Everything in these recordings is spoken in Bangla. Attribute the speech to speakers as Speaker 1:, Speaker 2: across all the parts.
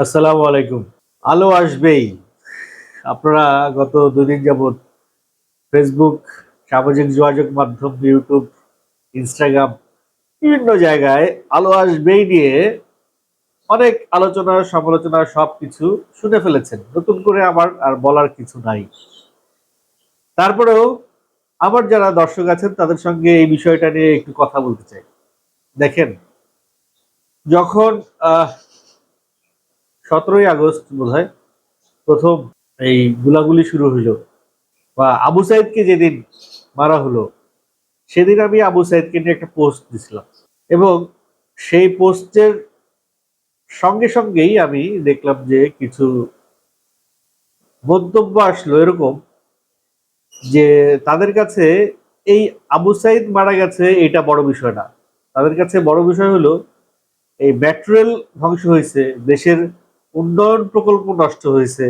Speaker 1: আসসালামু আলাইকুম। আলো আসবেই। আপনারা গত দুদিন যাবৎ ফেসবুক সামাজিক যোগাযোগ মাধ্যম ইউটিউব ইনস্টাগ্রাম বিভিন্ন জায়গায় আলো আসবেই নিয়ে অনেক আলোচনা, সমালোচনা সব কিছু শুনে ফেলেছেন। নতুন করে আমার আর বলার কিছু নাই। তারপরেও আমার যারা দর্শক আছেন, তাদের সঙ্গে এই বিষয়টা নিয়ে একটু কথা বলতে চাই। দেখেন, যখন, আহ সতেরোই আগস্ট বোধ প্রথম এই গুলাগুলি শুরু হইল বা আবু সাইদকে যেদিন মারা হলো, সেদিন আমি আবু সাইদকে নিয়ে একটা পোস্ট দিছিলাম। এবং সেই পোস্টের সঙ্গে সঙ্গেই আমি দেখলাম যে কিছু মন্তব্য আসলো এরকম যে তাদের কাছে এই আবু সাইদ মারা গেছে এটা বড় বিষয় না। তাদের কাছে বড় বিষয় হলো এই ম্যাটেরিয়াল ধ্বংস হয়েছে, দেশের উন্নয়ন প্রকল্প নষ্ট হয়েছে,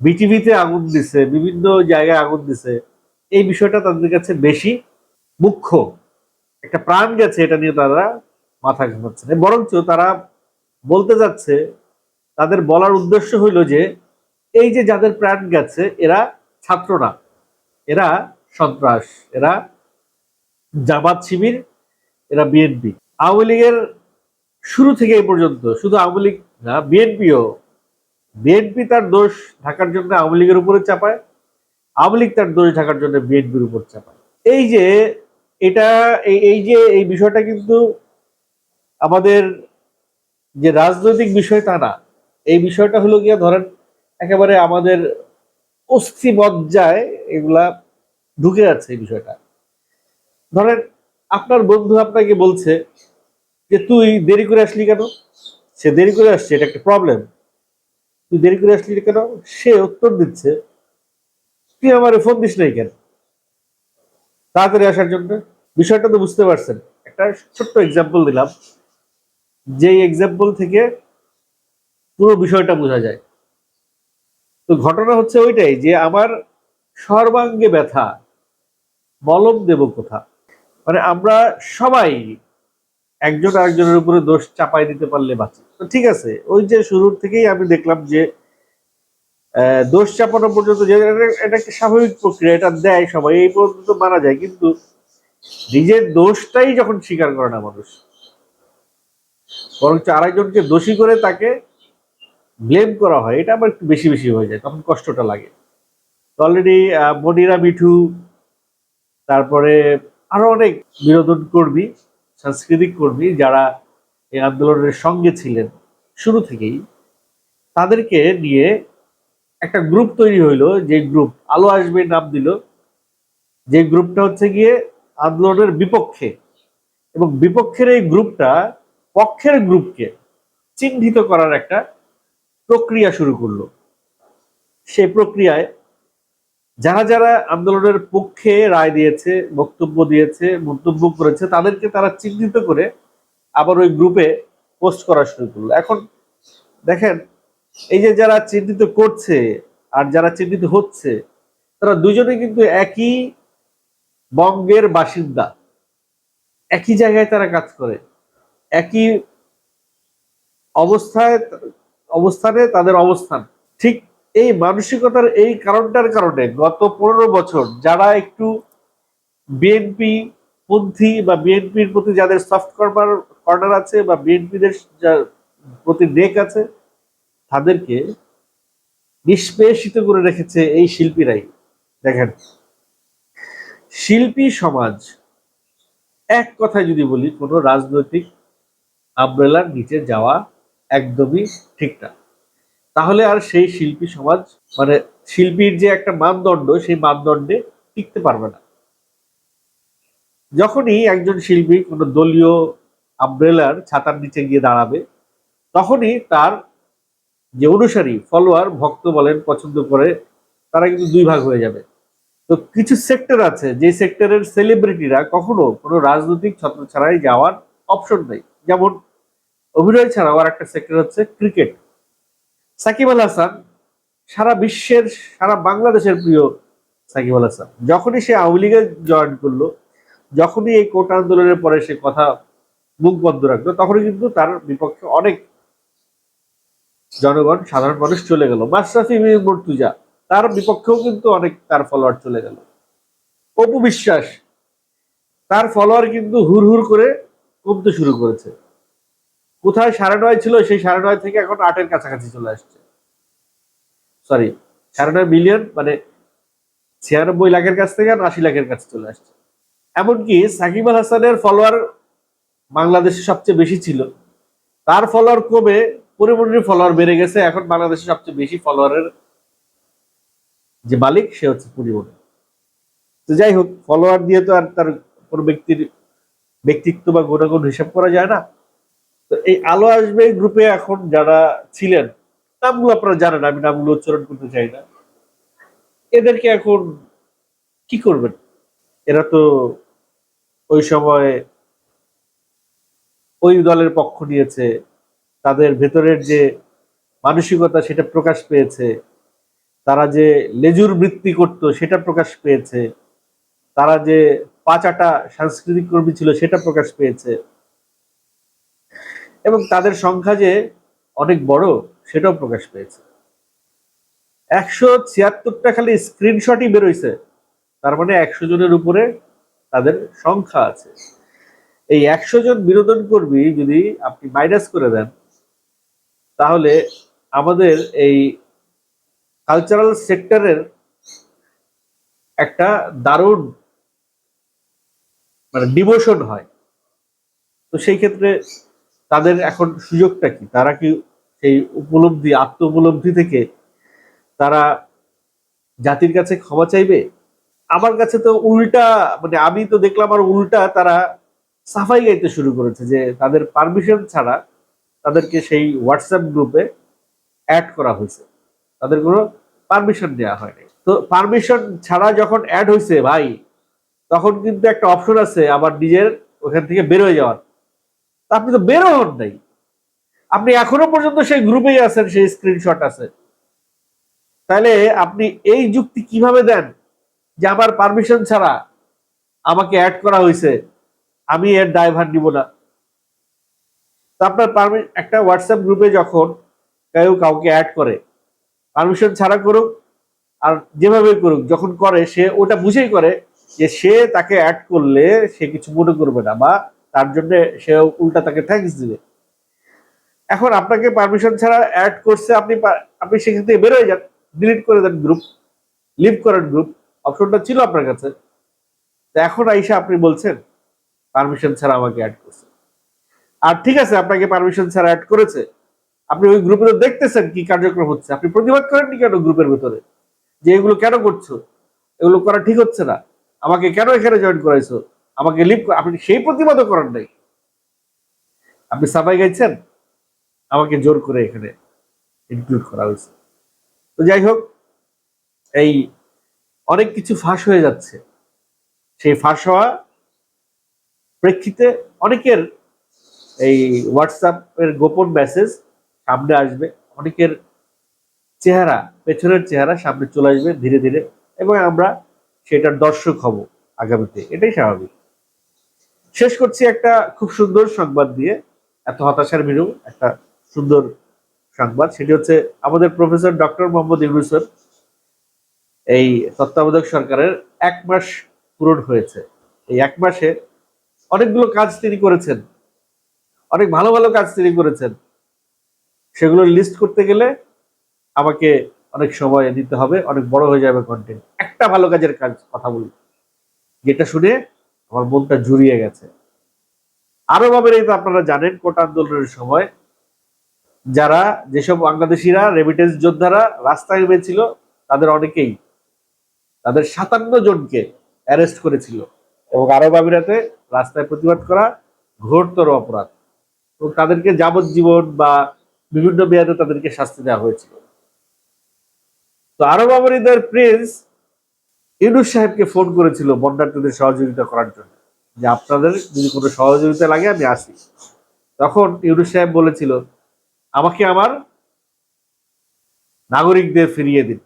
Speaker 1: বিটিভিতে আগুন দিছে, বিভিন্ন জায়গায় আগুন দিছে, এই বিষয়টা তাদের কাছে বেশি মুখ্য। একটা প্রাণ গেছে এটা নিয়ে তারা মাথা ঘামাচ্ছে না। বরঞ্চ তারা বলতে যাচ্ছে, তাদের বলার উদ্দেশ্য হইল যে, এই যে যাদের প্রাণ গেছে, এরা ছাত্র না, এরা সন্ত্রাস, এরা জামাত শিবির, এরা বিএনপি। আওয়ামী লীগের শুরু থেকে এই পর্যন্ত শুধু আওয়ামী লীগ না, বিএনপিও। বিএনপি তার দোষ ঢাকার জন্য আওয়ামী লীগের উপরে চাপায়, আওয়ামী লীগ তার দোষ ঢাকার জন্য বিএনপির উপর চাপায়। এই যে এটা, এই যে, এই বিষয়টা কিন্তু আমাদের যে রাজনৈতিক বিষয় তা না। এই বিষয়টা হলো গিয়া ধরেন একেবারে আমাদের অস্থি মজ্জায় এগুলা ঢুকে যাচ্ছে এই বিষয়টা। ধরেন আপনার বন্ধু আপনাকে বলছে যে তুই দেরি করে আসলি কেন? সে দেরি করে আসছে, এটা একটা প্রবলেম তুই দেরি করে আসলি কেন? সে উত্তর দিচ্ছে, তুই আমার ফোন দিস নাই কেন? তাড়াতাড়ি আসার জন্য। বিষয়টা তো বুঝতে পারছেন। একটা ছোট্ট এক্সাম্পল দিলাম। যেই এক্সাম্পল থেকে পুরো বিষয়টা বোঝা যায়। তো ঘটনা হচ্ছে ওইটাই যে আমার সর্বাঙ্গে ব্যথা, মলম দেব কোথা? মানে আমরা সবাই একজন আরেকজনের উপরে দোষ চাপাই দিতে পারলে বাঁচি। তো ঠিক আছে, ওই যে শুরুর থেকেই আমি দেখলাম যে দোষ চাপানো পর্যন্ত যে এটা একটা স্বাভাবিক প্রক্রিয়া, এটা দেয় সবাই, এই পর্যন্ত মারা যায়। কিন্তু নিজের দোষটাই যখন স্বীকার করে না মানুষ, বরঞ্চ আরেকজনকে দোষী করে তাকে ব্লেম করা হয়, এটা আবার একটু বেশি বেশি হয়ে যায়, তখন কষ্টটা লাগে। অলরেডি মনিরা, মিঠু, তারপরে আরও অনেক বিনোদন কর্মী সাংস্কৃতিক কর্মী যারা এই আন্দোলনের সঙ্গে ছিলেন, শুরু থেকেই তাদেরকে নিয়ে একটা গ্রুপ তৈরি হইল, যে গ্রুপ আলো আসবে নাম দিল। যে গ্রুপটা হচ্ছে গিয়ে আন্দোলনের বিপক্ষে। এবং বিপক্ষের এই গ্রুপটা পক্ষের গ্রুপকে চিহ্নিত করার একটা প্রক্রিয়া শুরু করল। সেই প্রক্রিয়ায় যারা যারা আন্দোলনের পক্ষে রায় দিয়েছে, বক্তব্য দিয়েছে, মন্তব্য করেছে, তাদেরকে তারা চিহ্নিত করে আবার ওই গ্রুপে পোস্ট করা শুরু করল। এখন দেখেন, এই যে যারা চিহ্নিত করছে আর যারা চিহ্নিত হচ্ছে, তারা দুজনে কিন্তু একই বঙ্গের বাসিন্দা। একই জায়গায় তারা কাজ করে। একই অবস্থায়, অবস্থানে তাদের অবস্থান। ঠিক এই মানসিকতার এই কারণটার কারণে গত পনেরো বছর যারা একটু বিএনপি পন্থী বা বিএনপির প্রতি যাদের সফট কর্নার কর্নার আছে বা বিএনপিদের প্রতি নেক আছে, তাদেরকে নিষ্পেষিত করে রেখেছে এই শিল্পীরাই। দেখেন, শিল্পী সমাজ, এক কথায় যদি বলি, কোনো রাজনৈতিক আমব্রেলার নিচে যাওয়া একদমই ঠিক না। তাহলে আর সেই শিল্পী সমাজ মানে শিল্পীর যে একটা মানদণ্ড, সেই মানদণ্ডে টিকতে পারবে না। যখনই একজন শিল্পী কোনো দলীয় আমব্রেলার ছাতার নিচে গিয়ে দাঁড়াবে, তখনই তার যে অনুসারী ফলোয়ার ভক্ত বলেন, পছন্দ করে, তারা কিন্তু দুই ভাগ হয়ে যাবে। তো কিছু সেক্টর আছে, যে সেক্টরের সেলিব্রিটিরা কখনো কোনো রাজনৈতিক ছত্র ছাড়াই যাওয়ার অপশন নেই। যেমন অভিনয় ছাড়াও আর একটা সেক্টর হচ্ছে ক্রিকেট সাকিব আল হাসান সারা বিশ্বের, সারা বাংলাদেশের প্রিয় সাকিব আল হাসান। যখনই সে আওয়ামী লীগে জয়েন করল, যখনই এই কোটা আন্দোলনের পরে সে কথা মুখ বন্ধ রাখল, তখনই কিন্তু তার বিপক্ষে অনেক জনগণ, সাধারণ মানুষ চলে গেল। মাশরাফি বিন মর্তুজা, তার বিপক্ষেও কিন্তু অনেক তার ফলোয়ার চলে গেল। অপু বিশ্বাস, তার ফলোয়ার কিন্তু হুর হুর করে কমতে শুরু করেছে। কোথায় সাড়ে নয় ছিল, সেই সাড়ে নয় থেকে এখন আটের কাছাকাছি চলে আসছে। সরি সাড়ে নয় মিলিয়ন মানে ছিয়ানব্বই লাখের কাছ থেকে আর আশি লাখের কাছে চলে আসছে। এমনকি সাকিব আল হাসানের ফলোয়ার বাংলাদেশে সবচেয়ে বেশি ছিল। তার ফলোয়ার কমে পরিমণির ফলোয়ার বেড়ে গেছে। এখন বাংলাদেশে সবচেয়ে বেশি ফলোয়ারের যে মালিক, সে হচ্ছে পরিমণি তো যাই হোক ফলোয়ার দিয়ে তো আর তার কোনো ব্যক্তির ব্যক্তিত্ব বা গুণাগুণ হিসাব করা যায় না। তো এই আলো আসবে গ্রুপে এখন যারা ছিলেন, নামগুলো আপনারা জানেন, আমি নামগুলো উচ্চারণ করতে চাই না। এদেরকে এখন কি করবেন? এরা তো ওই সময় ওই দলের পক্ষ নিয়েছে, তাদের ভেতরের যে মানসিকতা সেটা প্রকাশ পেয়েছে, তারা যে লেজুর বৃত্তি করত সেটা প্রকাশ পেয়েছে, তারা যে পাঁচাটা সাংস্কৃতিক কর্মী ছিল সেটা প্রকাশ পেয়েছে। এবং তাদের সংখ্যা যে অনেক বড়, সেটাও প্রকাশ পেয়েছে। একশো ছিয়াত্তরটা খালি স্ক্রিনশটই বেরোইছে। তার মানে একশো জনের উপরে তাদের সংখ্যা আছে। এই একশো জন বিনোদন কর্মী যদি আপনি মাইনাস করে দেন, তাহলে আমাদের এই কালচারাল সেক্টরের একটা দারুণ মানে ডিমোশন হয়। তো সেই ক্ষেত্রে তাদের এখন সুযোগটা কি? তারা কি সেই উপলব্ধি আত্ম উপলব্ধি থেকে তারা জাতির কাছে ক্ষমা চাইবে? আমার কাছে তো উল্টা মানে আমি তো দেখলাম আর উল্টা তারা সাফাই গাইতে শুরু করেছে যে তাদের পারমিশন ছাড়া তাদেরকে সেই হোয়াটসঅ্যাপ গ্রুপে অ্যাড করা হয়েছে। তাদের কোনো পারমিশন দেওয়া হয়নি। তো পারমিশন ছাড়া যখন অ্যাড হয়েছে ভাই, তখন কিন্তু একটা অপশন আছে আবার নিজের ওখান থেকে বেরোয় যাওয়ার। তা আপনি তো বেরো হন নাই। আপনি এখনও পর্যন্ত সেই গ্রুপেই আছেন, সেই স্ক্রিনশট আছে। তাহলে আপনি এই যুক্তি কীভাবে দেন যে আমার পারমিশন ছাড়া আমাকে অ্যাড করা হয়েছে? আমি এর ড্রাইভার নিব না। আপনার পারমি একটা হোয়াটসঅ্যাপ গ্রুপে যখন কেউ কাউকে অ্যাড করে পারমিশন ছাড়া করুক আর যেভাবে করুক, যখন করে সে ওটা বুঝেই করে যে সে তাকে অ্যাড করলে সে কিছু মনে করবে না বা তার জন্য সে উল্টা তাকে থ্যাঙ্কস দিবে। এখন আপনাকে পারমিশন ছাড়া অ্যাড করছে, আপনি আপনি সেখান থেকে বেরোয় যান ডিলিট করে দেন গ্রুপ লিভ করেন গ্রুপ অপশনটা ছিল আপনার কাছে। তো এখন আইসা আপনি বলছেন পারমিশন ছাড়া আমাকে অ্যাড করছে। আর ঠিক আছে, আপনাকে পারমিশন ছাড়া অ্যাড করেছে। আপনি ওই গ্রুপে তো দেখতেছেন কি কার্যক্রম হচ্ছে। আপনি প্রতিবাদ করেননি কেন গ্রুপের ভেতরে? যে এগুলো কেন করছ? এগুলো করা ঠিক হচ্ছে না। আমাকে কেন এখানে জয়েন করাইছো? আমাকে লিভ আপনি সেই প্রতিবাদও করেন নাই। আপনি সাবাই গাইছেন? আমাকে জোর করে এখানে ইনক্লুড করা হয়েছে। তো যাই হোক, এই অনেক কিছু ফাঁস হয়ে যাচ্ছে। সেই ফাঁস হওয়া প্রেক্ষিতে অনেকের এই হোয়াটসঅ্যাপের গোপন মেসেজ সামনে আসবে। অনেকের চেহারা, পেছনের চেহারা সামনে চলে আসবে ধীরে ধীরে। এবং আমরা সেটার দর্শক হব আগামীতে। এটাই স্বাভাবিক। শেষ করছি একটা খুব সুন্দর সংবাদ দিয়ে। এত হতাশার ভিড়েও একটা সুন্দর সংবাদ। সেটি হচ্ছে আমাদের প্রফেসর ডক্টর মোহাম্মদ ইউনুসের এই তত্ত্বাবধায়ক সরকারের এক মাস পূরণ হয়েছে। এই এক মাসে অনেকগুলো কাজ তিনি করেছেন। অনেক ভালো ভালো কাজ তিনি করেছেন। সেগুলো লিস্ট করতে গেলে আমাকে অনেক সময় দিতে হবে, অনেক বড় হয়ে যাবে কন্টেন্ট একটা ভালো কাজের কাজ, কথা বলি। যেটা শুনে আমার মনটা জুড়িয়ে গেছে। আরও ভাবে তো আপনারা জানেন, কোটা আন্দোলনের সময় যারা যেসব বাংলাদেশিরা রেমিটেন্স যোদ্ধারা রাস্তায় নেমেছিল, তাদের অনেকেই, তাদের সাতান্ন জনকে অ্যারেস্ট করেছিল এবং আরব আমিরাতে রাস্তায় প্রতিবাদ করা ঘোরতর অপরাধ। এবং তাদেরকে যাবজ্জীবন বা বিভিন্ন মেয়াদে তাদেরকে শাস্তি দেওয়া হয়েছিল। তো আরব আমিরাতের প্রিন্স ইউনুস সাহেবকে ফোন করেছিল বন্যার্থীদের সহযোগিতা করার জন্য যে আপনাদের যদি কোনো সহযোগিতা লাগে আমি আসি। তখন ইউনুস সাহেব বলেছিল, আমাকে আমার নাগরিকদের ফিরিয়ে দিন।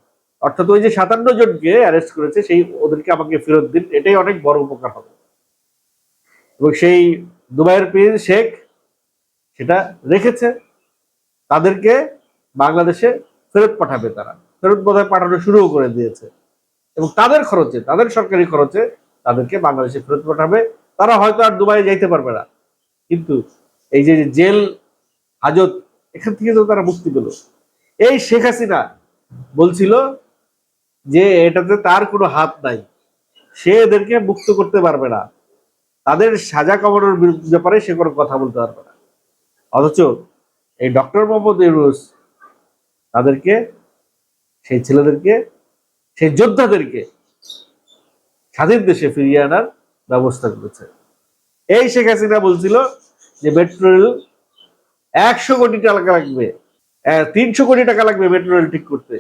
Speaker 1: অর্থাৎ ওই যে সাতান্ন জনকে অ্যারেস্ট করেছে, সেই ওদেরকে আমাকে ফেরত দিন, এটাই অনেক বড় উপকার হবে। এবং সেই দুবাইয়ের প্রিন্স শেখ সেটা রেখেছে, তাদেরকে বাংলাদেশে ফেরত পাঠাবে তারা। ফেরত বোধহয় পাঠানো শুরুও করে দিয়েছে। এবং তাদের খরচে, তাদের সরকারি খরচে তাদেরকে বাংলাদেশে ফেরত পাঠাবে। তারা হয়তো আর দুবাই যাইতে পারবে না। কিন্তু এই যে জেল, হাজত, এখান থেকে তো তারা মুক্তি পেল। এই শেখ হাসিনা বলছিল যে এটাতে তার কোনো হাত নাই। সে এদেরকে মুক্ত করতে পারবে না। তাদের সাজা কমানোর বিরুদ্ধে ব্যাপারে সে কোনো কথা বলতে পারবে না। অথচ এই ডক্টর মোহাম্মদ ইউনুস তাদেরকে, সেই ছেলেদেরকে সেই যোদ্ধাদেরকে স্বাধীন দেশে ফিরিয়ে আনার ব্যবস্থা করেছে। এই শেখ হাসিনা বলছিল যে মেট্রো রেল একশো কোটি টাকা লাগবে তিনশো কোটি টাকা লাগবে মেট্রো রেল ঠিক করতে।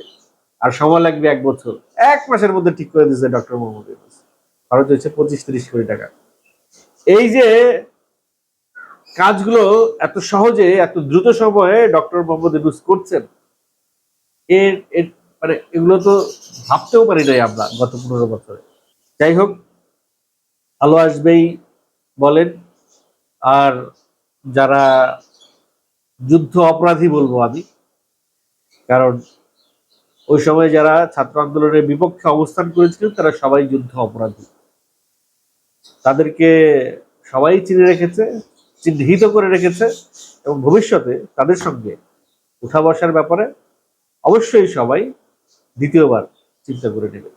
Speaker 1: আর সময় লাগবে এক বছর। এক মাসের মধ্যে ঠিক করে দিয়েছে ডক্টর মোহাম্মদ ইউনুস। খরচ হয়েছে পঁচিশ তিরিশ কোটি টাকা। এই যে কাজগুলো এত সহজে, এত দ্রুত সময়ে ডক্টর মোহাম্মদ ইউনুস করছেন এর মানে এগুলো তো ভাবতেও পারি নাই আমরা গত পনেরো বছরে। যাই হোক, আলো আসবেই বলেন। আর যারা যুদ্ধ অপরাধী বলব আমি, কারণ ওই সময় যারা ছাত্র আন্দোলনের বিপক্ষে অবস্থান করেছিলেন তারা সবাই যুদ্ধ অপরাধী। তাদেরকে সবাই চিনে রেখেছে, চিহ্নিত করে রেখেছে, এবং ভবিষ্যতে তাদের সঙ্গে উঠা বসার ব্যাপারে অবশ্যই সবাই দ্বিতীয়বার চিন্তা করে নেবেন।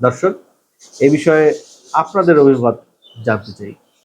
Speaker 1: দর্শক এ বিষয়ে আপনাদের অভিমত জানতে চাই।